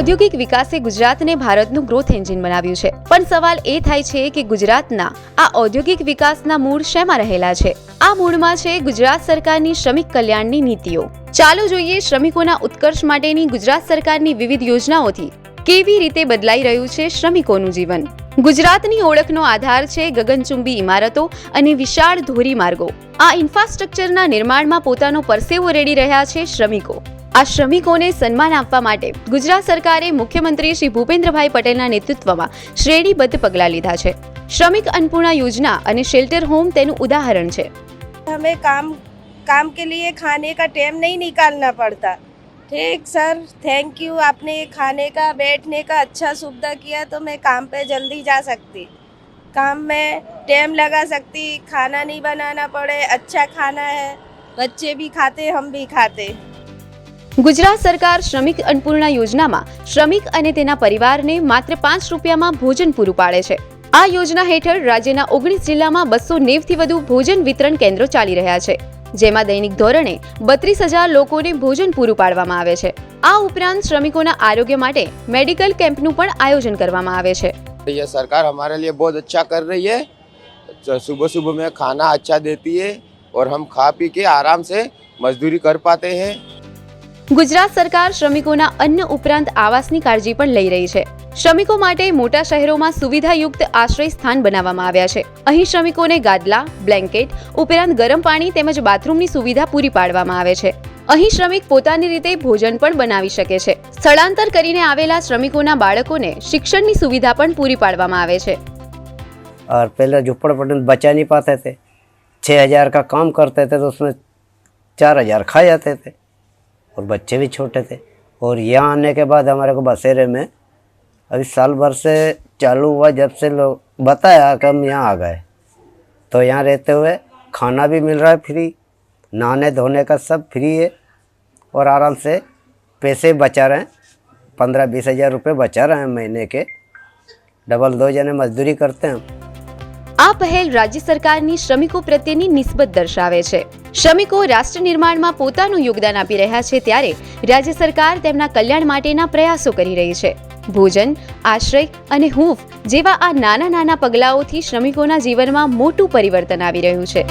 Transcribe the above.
ઔદ્યોગિક વિકાસે ગુજરાતને ભારતનું ગ્રોથ એન્જિન બનાવ્યું છે. પણ સવાલ એ થાય છે કે ગુજરાતના આ ઔદ્યોગિક વિકાસના મૂળ શેમાં રહેલા છે? આ મૂળમાં છે ગુજરાત સરકારની શ્રમિક કલ્યાણની નીતિઓ. ચાલો જોઈએ શ્રમિકોના ઉત્કર્ષ માટેની ગુજરાત સરકારની વિવિધ યોજનાઓથી કેવી રીતે બદલાઈ રહ્યું છે શ્રમિકોનું જીવન? ગુજરાતની ઓળખનો આધાર છે ગગનચુંબી ઇમારતો અને વિશાળ ધોરીમાર્ગો. આ ઇન્ફ્રાસ્ટ્રક્ચરના નિર્માણમાં પોતાનો પરસેવો રેડી રહ્યા છે શ્રમિકો. આ શ્રમિકોને સન્માન આપવા માટે ગુજરાત સરકારે મુખ્યમંત્રી શ્રી ભૂપેન્દ્રભાઈ પટેલના નેતૃત્વમાં શ્રેણીબદ્ધ પગલાં લીધા છે શ્રમિક અન્નપૂર્ણા યોજના અને શેલ્ટર હોમ તેનું ઉદાહરણ છે हमें काम काम के लिए खाने का टाइम नहीं निकालना पड़ता ठीक सर थैंक यू आपने ये खाने का बैठने का अच्छा सुविधा किया तो मैं काम पे जल्दी जा सकती काम में टाइम लगा सकती खाना नहीं बनाना पड़े अच्छा खाना है बच्चे भी खाते हम भी खाते ગુજરાત સરકાર શ્રમિક અન્નપૂર્ણા યોજનામાં શ્રમિક અને તેના પરિવારને માત્ર પાંચ રૂપિયામાં ભોજન પૂરું પાડે છે આ યોજના હેઠળ રાજ્યના ઓગણીસ જિલ્લામાં બસો નેવથી વધુ ભોજન વિતરણ કેન્દ્રો ચાલી રહ્યા છે જેમાં દૈનિક ધોરણે બત્રીસ હજાર લોકોને ભોજન પૂરું પાડવામાં આવે છે આ ઉપરાંત શ્રમિકોના આરોગ્ય માટે મેડિકલ કેમ્પનું પણ આયોજન કરવામાં આવે છે ये सरकार हमारे लिए बहुत अच्छा कर रही है जो सुबह सुबह में खाना अच्छा देती है और हम खा पी के आराम से मजदूरी कर पाते हैं ગુજરાત સરકાર શ્રમિકોના અન્ન ઉપરાંત આવાસની કાળજી પણ લઈ રહી છે શ્રમિકો માટે મોટા શહેરોમાં સુવિધાયુક્ત આશ્રય સ્થાન બનાવવામાં આવ્યા છે અહીં શ્રમિકોને ગાદલા બ્લેન્કેટ ઉપરાંત ગરમ પાણી તેમજ બાથરૂમની સુવિધા પૂરી પાડવામાં આવે છે અહીં શ્રમિક પોતાની રીતે ભોજન પણ બનાવી શકે છે સ્થળાંતર કરીને આવેલા શ્રમિકોના બાળકોને શિક્ષણની સુવિધા પણ પૂરી પાડવામાં આવે છે और पहले झुप्पड़ में बचा नहीं पाते थे छः हज़ार का काम करते थे तो उसमें चार हज़ार खा जाते थे और बच्चे भी छोटे थे। और यहाँ आने के बाद हमारे को बसेरे में अभी साल भर से चालू हुआ जब से लोग बताया कि हम यहाँ आ गए। तो यहाँ रहते हुए खाना भी मिल रहा है फ्री, नहाने धोने का सब फ्री है। और आराम से पैसे बचा रहे हैं, पंद्रह बीस हज़ार रुपये बचा रहे हैं महीने के। डबल दो जने मजदूरी करते हैं। આ પહેલ રાજ્ય સરકારની શ્રમિકો પ્રત્યેની નિસ્બત દર્શાવે છે. શ્રમિકો રાષ્ટ્ર નિર્માણમાં પોતાનું યોગદાન આપી રહ્યા છે ત્યારે રાજ્ય સરકાર તેમના કલ્યાણ માટેના પ્રયાસો કરી રહી છે. ભોજન, આશ્રય અને હૂંફ જેવા આ નાના નાના પગલાઓથી શ્રમિકોના જીવનમાં મોટું પરિવર્તન આવી રહ્યું છે.